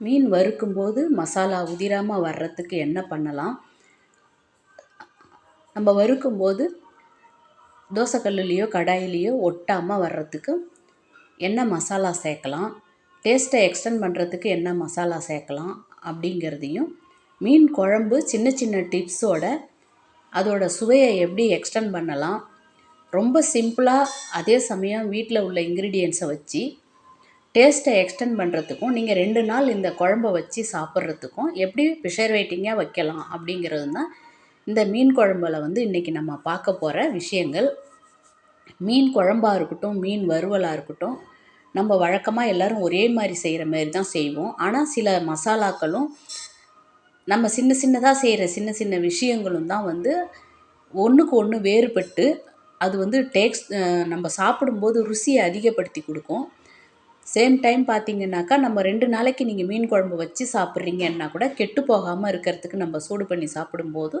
மீன் வறுக்கும்போது மசாலா உதிராமல் வர்றதுக்கு என்ன பண்ணலாம்? நம்ம வறுக்கும்போது தோசைக்கல்லுலேயோ கடாயிலேயோ ஒட்டாமல் வர்றதுக்கு என்ன மசாலா சேர்க்கலாம்? டேஸ்ட்டை எக்ஸ்டெண்ட் பண்ணுறதுக்கு என்ன மசாலா சேர்க்கலாம்? அப்படிங்கிறதையும் மீன் குழம்பு சின்ன சின்ன டிப்ஸோட அதோட சுவையை எப்படி எக்ஸ்டெண்ட் பண்ணலாம்? ரொம்ப சிம்பிளாக அதே சமயம் வீட்டில் உள்ள இன்க்ரீடியன்ஸை வச்சு டேஸ்ட்டை எக்ஸ்டெண்ட் பண்ணுறதுக்கும் நீங்கள் ரெண்டு நாள் இந்த குழம்ப வச்சு சாப்பிட்றதுக்கும் எப்படி ப்ரிஷர்வேட்டிங்காக வைக்கலாம் அப்படிங்கிறது தான் இந்த மீன் குழம்புல வந்து இன்றைக்கி நம்ம பார்க்க போகிற விஷயங்கள். மீன் குழம்பாக இருக்கட்டும் மீன் வறுவலாக இருக்கட்டும் நம்ம வழக்கமாக எல்லோரும் ஒரே மாதிரி செய்கிற மாதிரி தான் செய்வோம். ஆனால் சில மசாலாக்களும் நம்ம சின்ன சின்னதாக செய்கிற சின்ன சின்ன விஷயங்களும் தான் வந்து ஒன்றுக்கு ஒன்று வேறுபட்டு அது வந்து டேக்ஸ் நம்ம சாப்பிடும்போது ருசியை அதிகப்படுத்தி கொடுக்கும். சேம் டைம் பார்த்தீங்கன்னாக்கா நம்ம ரெண்டு நாளைக்கு நீங்கள் மீன் குழம்பு வச்சு சாப்பிட்றீங்கன்னா கூட கெட்டு போகாமல் இருக்கிறதுக்கு நம்ம சூடு பண்ணி சாப்பிடும்போது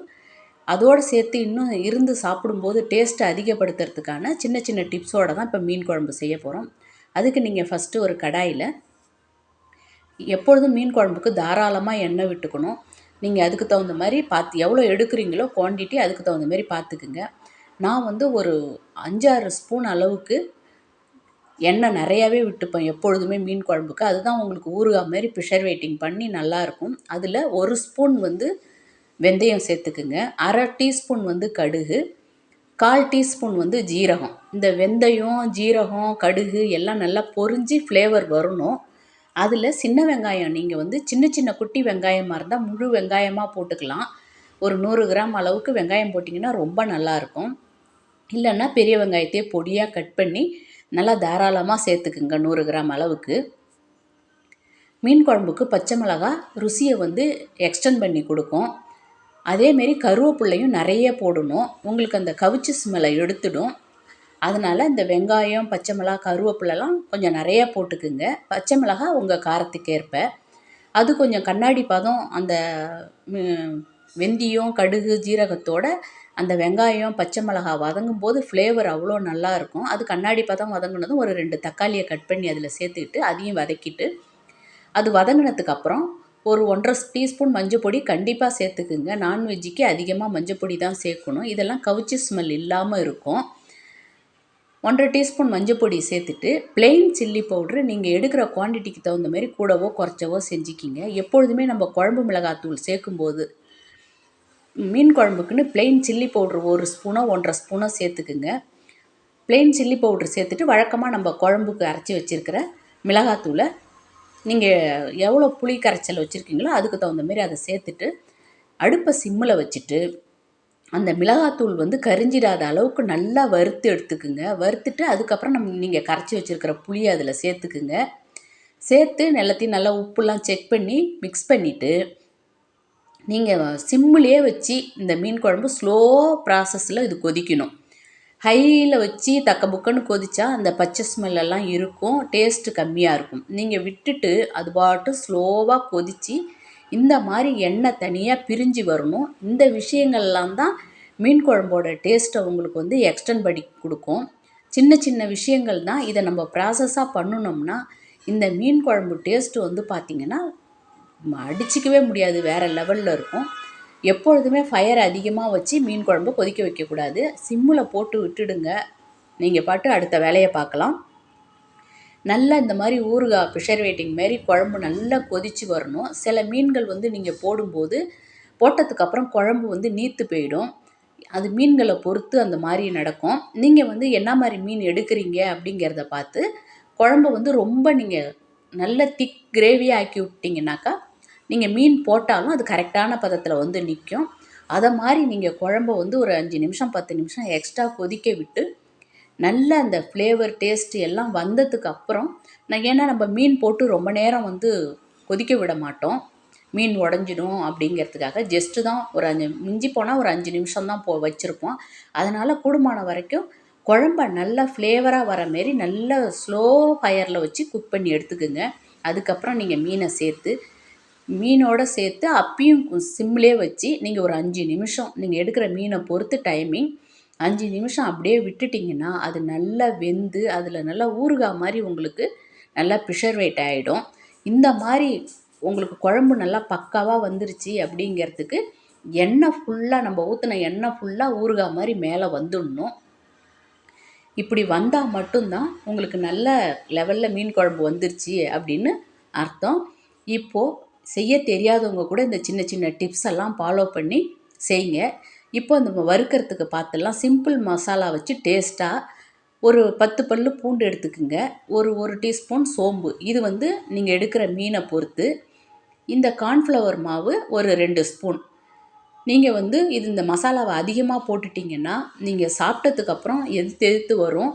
அதோடு சேர்த்து இன்னும் இருந்து சாப்பிடும்போது டேஸ்ட்டை அதிகப்படுத்துறதுக்கான சின்ன சின்ன டிப்ஸோடு தான் இப்போ மீன் குழம்பு செய்ய போகிறோம் அதுக்கு நீங்கள் ஃபஸ்ட்டு ஒரு கடாயில் எப்பொழுதும் மீன் குழம்புக்கு தாராளமாக எண்ணெய் விட்டுக்கணும். நீங்கள் அதுக்கு தகுந்த மாதிரி பார்த்து எவ்வளோ எடுக்கிறீங்களோ குவான்டிட்டி அதுக்கு தகுந்த மாதிரி பார்த்துக்குங்க நான் வந்து ஒரு அஞ்சாறு ஸ்பூன் அளவுக்கு எண்ணெய் நிறையாவே விட்டுப்பேன் எப்பொழுதுமே மீன் குழம்புக்கு. அதுதான் உங்களுக்கு ஊறுகாய் மாரி வெயிட்டிங் பண்ணி நல்லாயிருக்கும். அதில் ஒரு ஸ்பூன் வந்து வெந்தயம் சேர்த்துக்குங்க. அரை டீஸ்பூன் வந்து கடுகு. கால் டீஸ்பூன் வந்து ஜீரகம். இந்த வெந்தயம் ஜீரகம் கடுகு எல்லாம் நல்லா பொரிஞ்சு ஃப்ளேவர் வரணும். அதில் சின்ன வெங்காயம் நீங்கள் வந்து சின்ன சின்ன குட்டி வெங்காயமாக இருந்தால் முழு வெங்காயமாக போட்டுக்கலாம். ஒரு நூறு கிராம் அளவுக்கு வெங்காயம் போட்டிங்கன்னா ரொம்ப நல்லாயிருக்கும். இல்லைன்னா பெரிய வெங்காயத்தையே பொடியாக கட் பண்ணி நல்லா தாராளமாக சேர்த்துக்குங்க நூறு கிராம் அளவுக்கு. மீன் குழம்புக்கு பச்சை மிளகா ருசியை வந்து எக்ஸ்டெண்ட் பண்ணி கொடுக்கும். அதேமாரி கருவேப்பில்லையும் நிறைய போடணும். உங்களுக்கு அந்த கவிச்சி ஸ்மெல்லை எடுத்துடும். அதனால் இந்த வெங்காயம் பச்சை மிளகா கருவேப்பிலெலாம் கொஞ்சம் நிறையா போட்டுக்குங்க. பச்சை மிளகா உங்கள் காரத்துக்கு ஏற்ப. அது கொஞ்சம் கண்ணாடி பதம் அந்த வெந்தயம் கடுகு ஜீரகத்தோட அந்த வெங்காயம் பச்சை மிளகா வதங்கும் போது ஃப்ளேவர் அவ்வளோ நல்லாயிருக்கும் அது கண்ணாடி பதம் வதங்கினதும் ஒரு ரெண்டு தக்காளியை கட் பண்ணி அதில் சேர்த்துக்கிட்டு அதையும் வதக்கிட்டு அது வதங்கினதுக்கப்புறம் ஒரு ஒன்றரை டீஸ்பூன் மஞ்சள் பொடி கண்டிப்பாக சேர்த்துக்குங்க. நான்வெஜ்ஜுக்கு அதிகமாக மஞ்சள் பொடி தான் சேர்க்கணும். இதெல்லாம் கவுச்சி ஸ்மெல் இல்லாமல் இருக்கும். ஒன்றரை டீஸ்பூன் மஞ்சள் பொடி சேர்த்துட்டு பிளெயின் சில்லி பவுட்ரு நீங்கள் எடுக்கிற குவான்டிட்டிக்கு தகுந்த மாதிரி கூடவோ குறைச்சவோ செஞ்சுக்கிங்க. எப்பொழுதுமே நம்ம குழம்பு மிளகாத்தூள் சேர்க்கும்போது மீன் குழம்புக்குன்னு பிளெயின் சில்லி பவுட்ரு ஒரு ஸ்பூனோ ஒன்றரை ஸ்பூனோ சேர்த்துக்குங்க. பிளெயின் சில்லி பவுட்ரு சேர்த்துட்டு வழக்கமாக நம்ம குழம்புக்கு அரைச்சி வச்சுருக்கிற மிளகாத்தூளை நீங்கள் எவ்வளோ புளி கரைச்சல் வச்சுருக்கீங்களோ அதுக்கு தகுந்த மாரி அதை சேர்த்துட்டு அடுப்பை சிம்மில் வச்சுட்டு அந்த மிளகாத்தூள் வந்து கரிஞ்சிடாத அளவுக்கு நல்லா வறுத்து எடுத்துக்குங்க. வறுத்துட்டு அதுக்கப்புறம் நம்ம நீங்கள் கரைச்சி வச்சுருக்கிற புளியை அதில் சேர்த்துக்குங்க. சேர்த்து எல்லாத்தையும் நல்லா உப்புலாம் செக் பண்ணி மிக்ஸ் பண்ணிவிட்டு நீங்கள் சிம்மிலே வச்சு இந்த மீன் குழம்பு ஸ்லோ ப்ராசஸில் இது கொதிக்கணும். ஹையில் வச்சு தக்க புக்கன்னு கொதித்தா அந்த பச்சை ஸ்மெல்லெல்லாம் இருக்கும் டேஸ்ட்டு கம்மியாக இருக்கும். நீங்கள் விட்டுட்டு அது பாட்டு ஸ்லோவாக கொதித்து இந்த மாதிரி எண்ணெய் தனியாக பிரிஞ்சு வரணும். இந்த விஷயங்கள்லாம் தான் மீன் குழம்போட டேஸ்ட்டை உங்களுக்கு வந்து எக்ஸ்டெண்ட் பண்ணி கொடுக்கும். சின்ன சின்ன விஷயங்கள் தான் இதை நம்ம ப்ராசஸாக பண்ணினோம்னா இந்த மீன் குழம்பு டேஸ்ட்டு வந்து பார்த்திங்கன்னா அடிச்சிக்கவே முடியாது வேறு லெவலில் இருக்கும். எப்பொழுதுமே ஃபயர் அதிகமாக வச்சு மீன் குழம்பு கொதிக்க வைக்கக்கூடாது. சிம்மில் போட்டு விட்டுடுங்க. நீங்கள் பாட்டு அடுத்த வேலையை பார்க்கலாம். நல்லா இந்த மாதிரி ஊறுகாய் ப்ரிஷர்வேட்டிங் மாரி குழம்பு நல்லா கொதித்து வரணும். சில மீன்கள் வந்து நீங்கள் போடும்போது போட்டதுக்கப்புறம் குழம்பு வந்து நீத்து போயிடும். அது மீன்களை பொறுத்து அந்த மாதிரி நடக்கும். நீங்கள் வந்து என்ன மாதிரி மீன் எடுக்கிறீங்க அப்படிங்கிறத பார்த்து குழம்பு வந்து ரொம்ப நீங்கள் நல்ல திக் கிரேவியாக ஆக்கி விட்டிங்கனாக்கா நீங்கள் மீன் போட்டாலும் அது கரெக்டான பதத்தில் வந்து நிற்கும் அதை மாதிரி நீங்கள் குழம்ப வந்து ஒரு அஞ்சு நிமிஷம் பத்து நிமிஷம் எக்ஸ்ட்ரா கொதிக்க விட்டு நல்ல அந்த ஃப்ளேவர் டேஸ்ட்டு எல்லாம் வந்ததுக்கு அப்புறம் நான் ஏன்னா நம்ம மீன் போட்டு ரொம்ப நேரம் வந்து கொதிக்க விட மாட்டோம். மீன் உடஞ்சிடும் அப்படிங்கிறதுக்காக ஜஸ்ட்டு தான் ஒரு அஞ்சு மிஞ்சி போனால் ஒரு அஞ்சு நிமிஷம் தான் போ வச்சுருப்போம். அதனால் கூடுமான வரைக்கும் குழம்ப நல்லா ஃப்ளேவராக வர மாரி நல்ல ஸ்லோ ஃபயரில் வச்சு குக் பண்ணி எடுத்துக்கோங்க. அதுக்கப்புறம் நீங்கள் மீனை சேர்த்து மீனோடு சேர்த்து அப்பயும் சிம்லேயே வச்சு நீங்கள் ஒரு அஞ்சு நிமிஷம் நீங்கள் எடுக்கிற மீனை பொறுத்து டைமிங் அஞ்சு நிமிஷம் அப்படியே விட்டுட்டிங்கன்னா அது நல்லா வெந்து அதில் நல்லா ஊறுகாய் மாதிரி உங்களுக்கு நல்லா ப்ரிஷர்வேட் ஆகிடும் இந்த மாதிரி உங்களுக்கு குழம்பு நல்லா பக்காவாக வந்துருச்சு அப்படிங்கிறதுக்கு எண்ணெய் ஃபுல்லாக நம்ம ஊற்றின எண்ணெய் ஃபுல்லாக ஊறுகாய் மாதிரி மேலே வந்துடணும். இப்படி வந்தால் மட்டும்தான் உங்களுக்கு நல்ல லெவலில் மீன் குழம்பு வந்துருச்சு அப்படின்னு அர்த்தம். இப்போது செய்ய தெரியாதவங்க கூட இந்த சின்ன சின்ன டிப்ஸ் எல்லாம் ஃபாலோ பண்ணி செய்யுங்க. இப்போ நம்ம வறுக்கிறதுக்கு பார்த்துலாம் சிம்பிள் மசாலா வச்சு டேஸ்ட்டாக ஒரு பத்து பல்லு பூண்டு எடுத்துக்குங்க. ஒரு ஒரு டீஸ்பூன் சோம்பு. இது வந்து நீங்கள் எடுக்கிற மீனை பொறுத்து. இந்த கார்ன்ஃப்ளவர் மாவு ஒரு ரெண்டு ஸ்பூன் நீங்கள் வந்து இது இந்த மசாலாவை அதிகமாக போட்டுட்டிங்கன்னா நீங்கள் சாப்பிட்டதுக்கப்புறம் எது எதிர்த்து வரும்.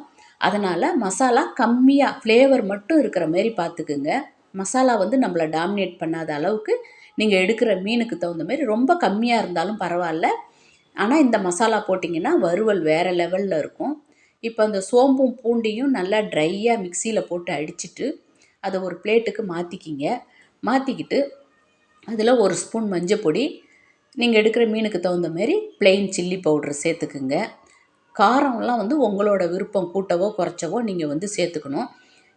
அதனால் மசாலா கம்மியாக ஃப்ளேவர் மட்டும் இருக்கிற மாரி பார்த்துக்குங்க மசாலா வந்து நம்மளை டாமினேட் பண்ணாத அளவுக்கு நீங்கள் எடுக்கிற மீனுக்கு தகுந்த மாதிரி ரொம்ப கம்மியாக இருந்தாலும் பரவாயில்ல. ஆனால் இந்த மசாலா போட்டிங்கன்னா வறுவல் வேறு லெவலில் இருக்கும். இப்போ அந்த சோம்பும் பூண்டியும் நல்லா ட்ரையாக மிக்சியில் போட்டு அடிச்சுட்டு அதை ஒரு பிளேட்டுக்கு மாற்றிக்கிங்க மாற்றிக்கிட்டு அதில் ஒரு ஸ்பூன் மஞ்சள் பொடி நீங்கள் எடுக்கிற மீனுக்கு தகுந்த மாரி பிளெயின் சில்லி பவுடர் சேர்த்துக்குங்க. காரம்லாம் வந்து உங்களோட விருப்பம் கூட்டவோ குறைச்சவோ நீங்கள் வந்து சேர்த்துக்கணும்.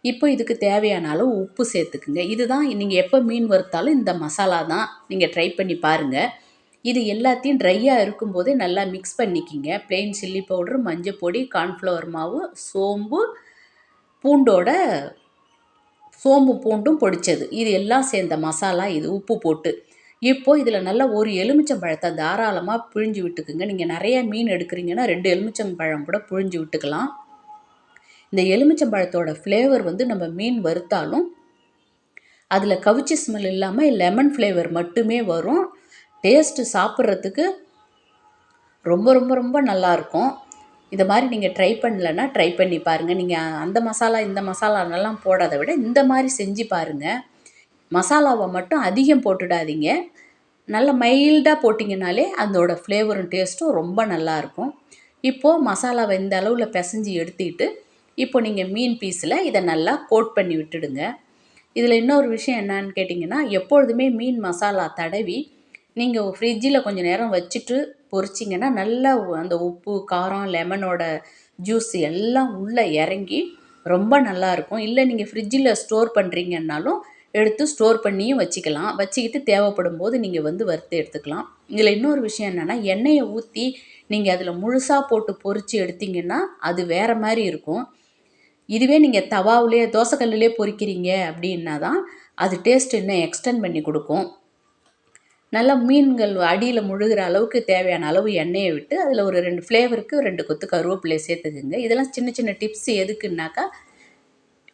இப்போ இதுக்கு தேவையான அளவு உப்பு சேர்த்துக்குங்க. இதுதான் நீங்கள் எப்போ மீன் வறுத்தாலும் இந்த மசாலா தான் நீங்கள் ட்ரை பண்ணி பாருங்கள் இது எல்லாத்தையும் ட்ரையாக இருக்கும்போதே நல்லா மிக்ஸ் பண்ணிக்கிங்க. ப்ளெயின் சில்லி பவுடர் மஞ்சள் பொடி கார்ன்ஃப்ளவர் மாவு சோம்பு பூண்டோட சோம்பு பூண்டும் பொடிச்சது. இது எல்லாம் சேர்ந்த மசாலா இது. உப்பு போட்டு. இப்போது இதில் நல்லா ஒரு எலுமிச்சம்பழத்தை தாராளமாக பிழிஞ்சு விட்டுக்குங்க. நீங்கள் நிறையா மீன் எடுக்கிறீங்கன்னா ரெண்டு எலுமிச்சம்பழம் கூட பிழிஞ்சு விட்டுக்கலாம். இந்த எலுமிச்சம்பழத்தோட ஃப்ளேவர் வந்து நம்ம மீன் வறுத்தாலும் அதில் கவிச்சி ஸ்மெல் இல்லாமல் லெமன் ஃப்ளேவர் மட்டுமே வரும். டேஸ்ட்டு சாப்பிட்றதுக்கு ரொம்ப ரொம்ப ரொம்ப நல்லாயிருக்கும் இதை மாதிரி நீங்கள் ட்ரை பண்ணலன்னா ட்ரை பண்ணி பாருங்கள் நீங்கள் அந்த மசாலா இந்த மசாலானெல்லாம் போடாத விட இந்த மாதிரி செஞ்சு பாருங்கள் மசாலாவை மட்டும் அதிகம் போட்டுடாதீங்க. நல்ல மைல்டாக போட்டிங்கனாலே அதோடய ஃப்ளேவரும் டேஸ்ட்டும் ரொம்ப நல்லாயிருக்கும் இப்போது மசாலாவை இந்த அளவில் பிசைஞ்சு எடுத்துக்கிட்டு இப்போ நீங்கள் மீன் பீஸில் இதை நல்லா கோட் பண்ணி விட்டுடுங்க. இதில் இன்னொரு விஷயம் என்னன்னு கேட்டிங்கன்னா எப்பொழுதுமே மீன் மசாலா தடவி நீங்கள் ஃப்ரிட்ஜில் கொஞ்சம் நேரம் வச்சுட்டு பொரிச்சிங்கன்னா நல்லா அந்த உப்பு காரம் லெமனோட ஜூஸ் எல்லாம் உள்ளே இறங்கி ரொம்ப நல்லாயிருக்கும் இல்லை நீங்கள் ஃப்ரிட்ஜில் ஸ்டோர் பண்ணுறீங்கன்னாலும் எடுத்து ஸ்டோர் பண்ணியும் வச்சுக்கலாம். வச்சுக்கிட்டு தேவைப்படும் போது நீங்கள் வந்து வறுத்து எடுத்துக்கலாம். இதில் இன்னொரு விஷயம் என்னென்னா எண்ணெயை ஊற்றி நீங்கள் அதில் முழுசாக போட்டு பொரித்து எடுத்திங்கன்னா அது வேறு மாதிரி இருக்கும். இதுவே நீங்கள் தவாவிலே தோசைக்கல்லுலே பொரிக்கிறீங்க அப்படின்னா தான் அது டேஸ்ட் இன்னும் எக்ஸ்டெண்ட் பண்ணி கொடுக்கும். நல்லா மீன்கள் அடியில் முழுகிற அளவுக்கு தேவையான அளவு எண்ணெயை விட்டு அதில் ஒரு ரெண்டு ஃப்ளேவருக்கு ரெண்டு கொத்து கருவேப்பிலையை சேர்த்துக்குங்க. இதெல்லாம் சின்ன சின்ன டிப்ஸ் எதுக்குன்னாக்கா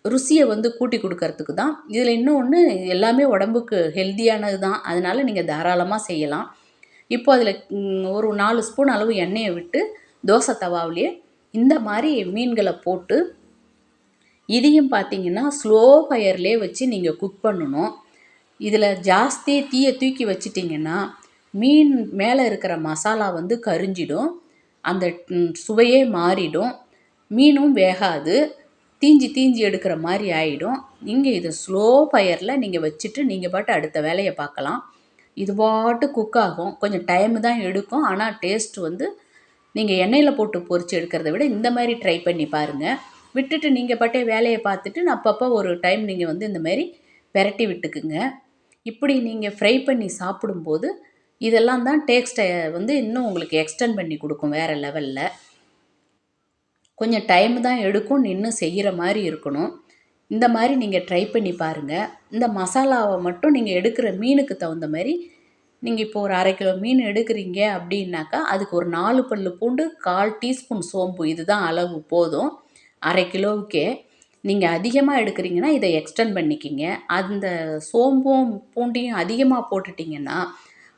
ருசியை வந்து கூட்டி கொடுக்கறதுக்கு தான். இதில் இன்னொன்று எல்லாமே உடம்புக்கு ஹெல்த்தியானது தான். அதனால் நீங்கள் தாராளமாக செய்யலாம். இப்போ அதில் ஒரு நாலு ஸ்பூன் அளவு எண்ணெயை விட்டு தோசை தவாவிலேயே இந்த மாதிரி மீன்களை போட்டு இதையும் பார்த்தீங்கன்னா ஸ்லோ ஃபயர்லே வச்சு நீங்கள் குக் பண்ணணும். இதில் ஜாஸ்தி தீயை தூக்கி வச்சிட்டிங்கன்னா மீன் மேலே இருக்கிற மசாலா வந்து கரிஞ்சிடும். அந்த சுவையே மாறிடும். மீனும் வேகாது. தீஞ்சி தீஞ்சி எடுக்கிற மாதிரி ஆகிடும் நீங்கள் இது ஸ்லோ ஃபயரில் நீங்கள் வச்சுட்டு நீங்கள் பாட்டு அடுத்த வேலையை பார்க்கலாம். இது பாட்டு குக் ஆகும். கொஞ்சம் டைம் தான் எடுக்கும். ஆனால் டேஸ்ட் வந்து நீங்கள் எண்ணெயில் போட்டு பொரித்து எடுக்கிறத விட இந்த மாதிரி ட்ரை பண்ணி பாருங்கள் விட்டுட்டு நீங்கள் பாட்டே வேலையை பார்த்துட்டு நான் அப்பப்போ ஒரு டைம் நீங்கள் வந்து இந்த மாதிரி பெரட்டி விட்டுக்குங்க. இப்படி நீங்கள் ஃப்ரை பண்ணி சாப்பிடும்போது இதெல்லாம் தான் டேக்ஸ்டை வந்து இன்னும் உங்களுக்கு எக்ஸ்டெண்ட் பண்ணி கொடுக்கும் வேறு லெவலில் கொஞ்சம் டைம் தான் எடுக்கும் நின்று செய்கிற மாதிரி இருக்கணும். இந்த மாதிரி நீங்கள் ட்ரை பண்ணி பாருங்கள் இந்த மசாலாவை மட்டும் நீங்கள் எடுக்கிற மீனுக்கு தகுந்த மாதிரி நீங்கள் இப்போ ஒரு அரை கிலோ மீன் எடுக்கிறீங்க அப்படின்னாக்கா அதுக்கு ஒரு நாலு பல் பூண்டு கால் டீஸ்பூன் சோம்பு இதுதான் அளவு போதும். அரை கிலோவுக்கே நீங்கள் அதிகமாக எடுக்கிறீங்கன்னா இதை எக்ஸ்டெண்ட் பண்ணிக்கிங்க. அந்த சோம்பும் பூண்டையும் அதிகமாக போட்டுட்டிங்கன்னா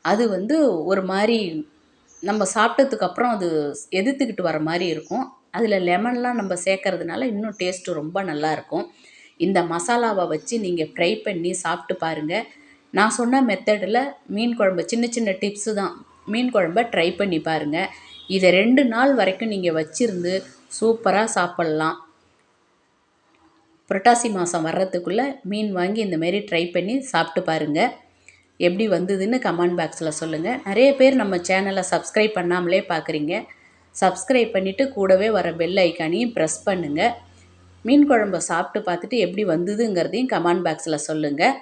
அது வந்து ஒரு மாதிரி நம்ம சாப்பிட்டதுக்கப்புறம் அது எதிர்த்துக்கிட்டு வர மாதிரி இருக்கும். அதில் லெமன்லாம் நம்ம சேர்க்கறதுனால இன்னும் டேஸ்ட்டு ரொம்ப நல்லாயிருக்கும் இந்த மசாலாவை வச்சு நீங்கள் ஃப்ரை பண்ணி சாப்பிட்டு பாருங்கள் நான் சொன்ன மெத்தடில் மீன் குழம்பு சின்ன சின்ன டிப்ஸு தான். மீன் குழம்ப ட்ரை பண்ணி பாருங்கள் இதை ரெண்டு நாள் வரைக்கும் நீங்கள் வச்சுருந்து சூப்பராக சாப்பிட்லாம். புரட்டாசி மாதம் வர்றதுக்குள்ளே மீன் வாங்கி இந்தமாரி ட்ரை பண்ணி சாப்பிட்டு பாருங்கள் எப்படி வந்ததுன்னு கமெண்ட் பாக்ஸில் சொல்லுங்கள் நிறைய பேர் நம்ம சேனலை சப்ஸ்கிரைப் பண்ணாமலே பார்க்குறீங்க சப்ஸ்கிரைப் பண்ணிவிட்டு கூடவே வர பெல் ஐக்கானையும் ப்ரெஸ் பண்ணுங்கள் மீன் குழம்ப சாப்பிட்டு பார்த்துட்டு எப்படி வந்ததுங்கிறதையும் கமெண்ட் பாக்ஸில் சொல்லுங்கள்